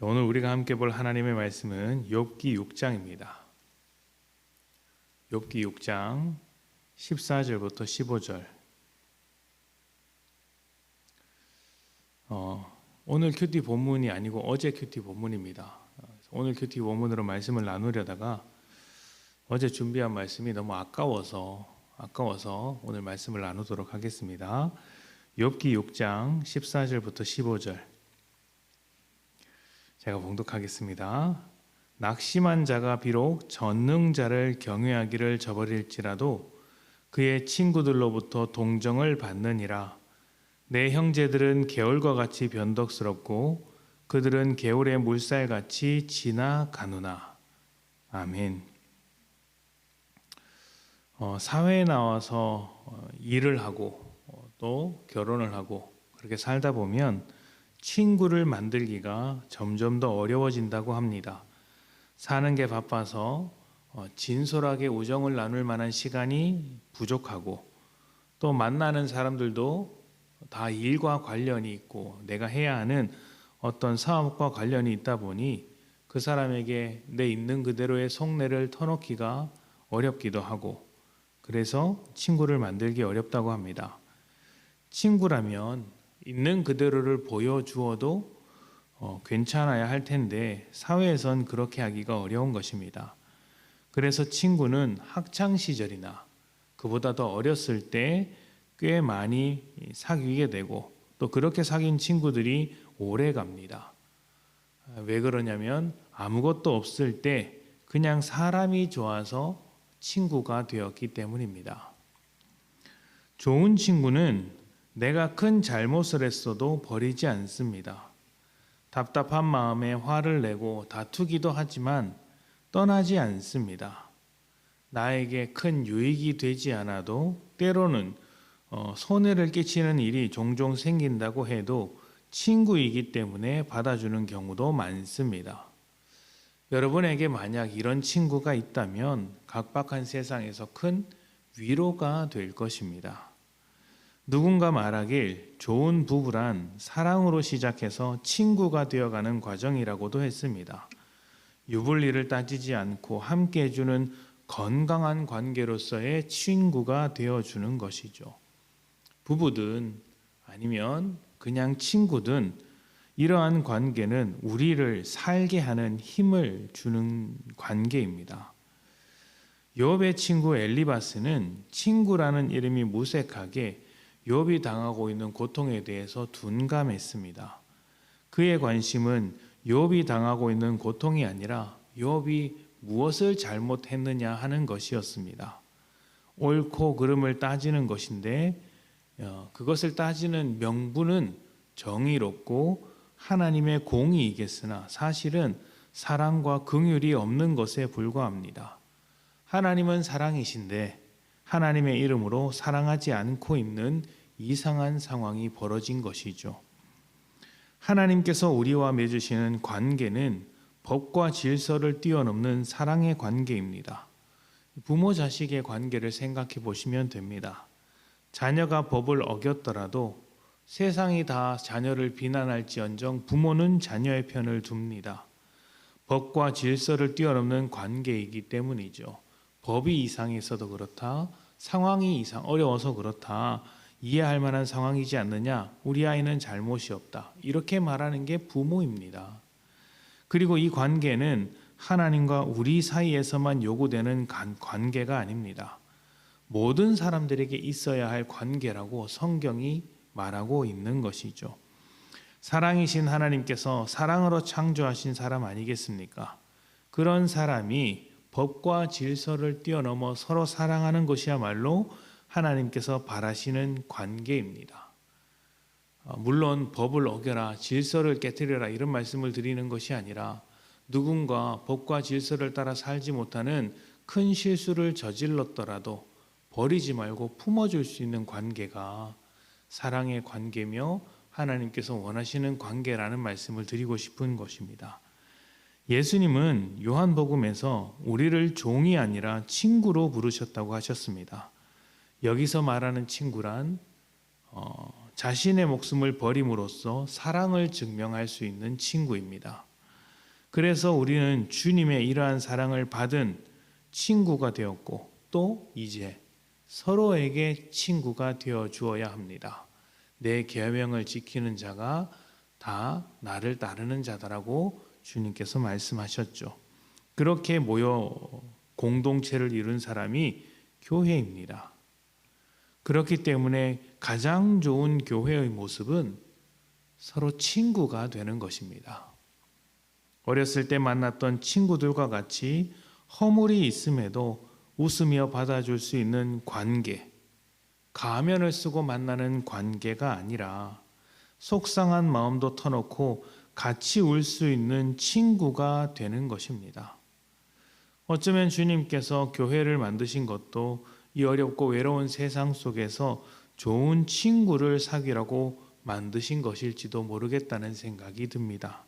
자, 오늘 우리가 함께 볼 하나님의 말씀은 욥기 6장입니다. 욥기 6장 14절부터 15절. 어, 오늘 큐티 본문이 아니고 어제 큐티 본문입니다. 오늘 큐티 본문으로 말씀을 나누려다가 어제 준비한 말씀이 너무 아까워서 아까워서 오늘 말씀을 나누도록 하겠습니다. 욥기 6장 14절부터 15절. 제가 봉독하겠습니다. 낙심한 자가 비록 전능자를 경외하기를 저버릴지라도 그의 친구들로부터 동정을 받느니라. 내 형제들은 개울과 같이 변덕스럽고 그들은 개울의 물살같이 지나가누나. 아멘. 어, 사회에 나와서 어, 일을 하고 어, 또 결혼을 하고 그렇게 살다 보면 친구를 만들기가 점점 더 어려워진다고 합니다. 사는 게 바빠서 어, 진솔하게 우정을 나눌 만한 시간이 부족하고 또 만나는 사람들도 다 일과 관련이 있고 내가 해야 하는 어떤 사업과 관련이 있다 보니 그 사람에게 내 있는 그대로의 속내를 터놓기가 어렵기도 하고 그래서 친구를 만들기 어렵다고 합니다. 친구라면 있는 그대로를 보여주어도 어, 괜찮아야 할 텐데 사회에선 그렇게 하기가 어려운 것입니다. 그래서 친구는 학창 시절이나 그보다 더 어렸을 때 꽤 많이 사귀게 되고 또 그렇게 사귄 친구들이 오래 갑니다. 왜 그러냐면 아무것도 없을 때 그냥 사람이 좋아서 친구가 되었기 때문입니다. 좋은 친구는 내가 큰 잘못을 했어도 버리지 않습니다. 답답한 마음에 화를 내고 다투기도 하지만 떠나지 않습니다. 나에게 큰 유익이 되지 않아도 때로는 어, 손해를 끼치는 일이 종종 생긴다고 해도 친구이기 때문에 받아주는 경우도 많습니다. 여러분에게 만약 이런 친구가 있다면 각박한 세상에서 큰 위로가 될 것입니다. 누군가 말하길 좋은 부부란 사랑으로 시작해서 친구가 되어가는 과정이라고도 했습니다. 유불리를 따지지 않고 함께 해주는 건강한 관계로서의 친구가 되어주는 것이죠. 부부든 아니면 그냥 친구든 이러한 관계는 우리를 살게 하는 힘을 주는 관계입니다. 욥의 친구 엘리바스는 친구라는 이름이 무색하게 욥이 당하고 있는 고통에 대해서 둔감했습니다. 그의 관심은 욥이 당하고 있는 고통이 아니라 욥이 무엇을 잘못했느냐 하는 것이었습니다. 옳고 그름을 따지는 것인데 어, 그것을 따지는 명분은 정의롭고 하나님의 공의이겠으나 사실은 사랑과 긍휼이 없는 것에 불과합니다. 하나님은 사랑이신데 하나님의 이름으로 사랑하지 않고 있는 이상한 상황이 벌어진 것이죠. 하나님께서 우리와 맺으시는 관계는 법과 질서를 뛰어넘는 사랑의 관계입니다. 부모 자식의 관계를 생각해 보시면 됩니다. 자녀가 법을 어겼더라도 세상이 다 자녀를 비난할지언정 부모는 자녀의 편을 둡니다. 법과 질서를 뛰어넘는 관계이기 때문이죠. 법이 이상해서도 그렇다. 상황이 이상 어려워서 그렇다. 이해할 만한 상황이지 않느냐? 우리 아이는 잘못이 없다. 이렇게 말하는 게 부모입니다. 그리고 이 관계는 하나님과 우리 사이에서만 요구되는 관계가 아닙니다. 모든 사람들에게 있어야 할 관계라고 성경이 말하고 있는 것이죠. 사랑이신 하나님께서 사랑으로 창조하신 사람 아니겠습니까? 그런 사람이 법과 질서를 뛰어넘어 서로 사랑하는 것이야말로 하나님께서 바라시는 관계입니다. 어, 물론 법을 어겨라, 질서를 깨뜨려라 이런 말씀을 드리는 것이 아니라 누군가 법과 질서를 따라 살지 못하는 큰 실수를 저질렀더라도 버리지 말고 품어줄 수 있는 관계가 사랑의 관계며 하나님께서 원하시는 관계라는 말씀을 드리고 싶은 것입니다. 예수님은 요한복음에서 우리를 종이 아니라 친구로 부르셨다고 하셨습니다. 여기서 말하는 친구란 어, 자신의 목숨을 버림으로써 사랑을 증명할 수 있는 친구입니다. 그래서 우리는 주님의 이러한 사랑을 받은 친구가 되었고 또 이제 서로에게 친구가 되어 주어야 합니다. 내 계명을 지키는 자가 다 나를 따르는 자다라고 주님께서 말씀하셨죠. 그렇게 모여 공동체를 이룬 사람이 교회입니다. 그렇기 때문에 가장 좋은 교회의 모습은 서로 친구가 되는 것입니다. 어렸을 때 만났던 친구들과 같이 허물이 있음에도 웃으며 받아줄 수 있는 관계, 가면을 쓰고 만나는 관계가 아니라 속상한 마음도 터놓고 같이 울 수 있는 친구가 되는 것입니다. 어쩌면 주님께서 교회를 만드신 것도 이 어렵고 외로운 세상 속에서 좋은 친구를 사귀라고 만드신 것일지도 모르겠다는 생각이 듭니다.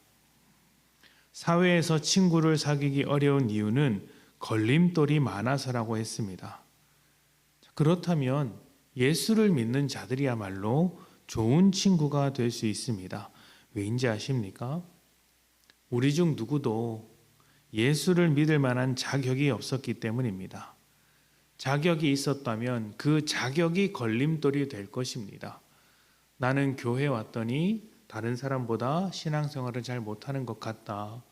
사회에서 친구를 사귀기 어려운 이유는 걸림돌이 많아서라고 했습니다. 그렇다면 예수를 믿는 자들이야말로 좋은 친구가 될 수 있습니다. 왜인지 아십니까? 우리 중 누구도 예수를 믿을 만한 자격이 없었기 때문입니다. 자격이 있었다면 그 자격이 걸림돌이 될 것입니다. 나는 교회 왔더니 다른 사람보다 신앙생활을 잘 못하는 것 같다.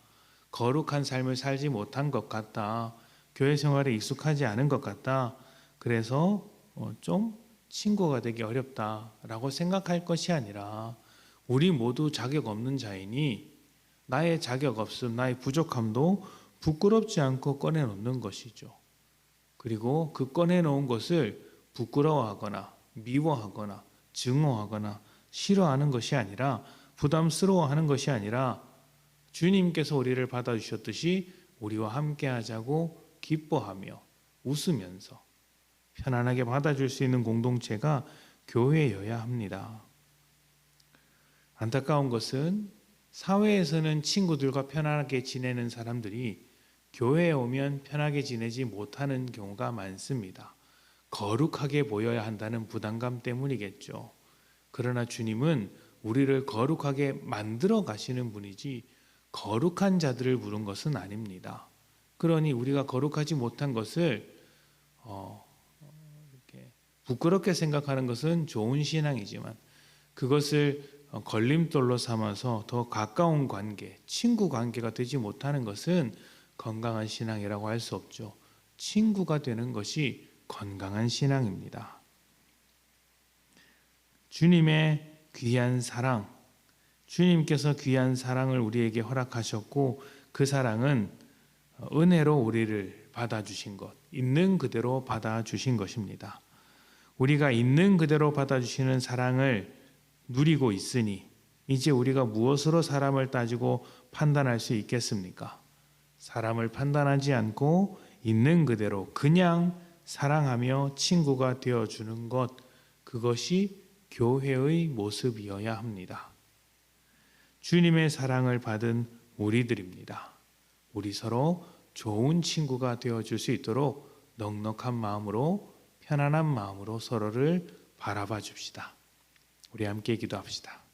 거룩한 삶을 살지 못한 것 같다. 교회 생활에 익숙하지 않은 것 같다. 그래서 어, 좀 친구가 되기 어렵다라고 생각할 것이 아니라 우리 모두 자격 없는 자이니 나의 자격 없음, 나의 부족함도 부끄럽지 않고 꺼내놓는 것이죠. 그리고 그 꺼내놓은 것을 부끄러워하거나 미워하거나 증오하거나 싫어하는 것이 아니라 부담스러워하는 것이 아니라 주님께서 우리를 받아주셨듯이 우리와 함께 하자고 기뻐하며 웃으면서 편안하게 받아줄 수 있는 공동체가 교회여야 합니다. 안타까운 것은 사회에서는 친구들과 편안하게 지내는 사람들이 교회에 오면 편하게 지내지 못하는 경우가 많습니다. 거룩하게 보여야 한다는 부담감 때문이겠죠. 그러나 주님은 우리를 거룩하게 만들어 가시는 분이지 거룩한 자들을 부른 것은 아닙니다. 그러니 우리가 거룩하지 못한 것을 어, 부끄럽게 생각하는 것은 좋은 신앙이지만 그것을 어, 걸림돌로 삼아서 더 가까운 관계, 친구 관계가 되지 못하는 것은 건강한 신앙이라고 할 수 없죠. 친구가 되는 것이 건강한 신앙입니다. 주님의 귀한 사랑, 주님께서 귀한 사랑을 우리에게 허락하셨고 그 사랑은 은혜로 우리를 받아주신 것, 있는 그대로 받아주신 것입니다. 우리가 있는 그대로 받아주시는 사랑을 누리고 있으니 이제 우리가 무엇으로 사람을 따지고 판단할 수 있겠습니까? 사람을 판단하지 않고 있는 그대로 그냥 사랑하며 친구가 되어 주는 것 그것이 교회의 모습이어야 합니다. 주님의 사랑을 받은 우리들입니다. 우리 서로 좋은 친구가 되어 줄 수 있도록 넉넉한 마음으로 편안한 마음으로 서로를 바라봐 줍시다. 우리 함께 기도합시다.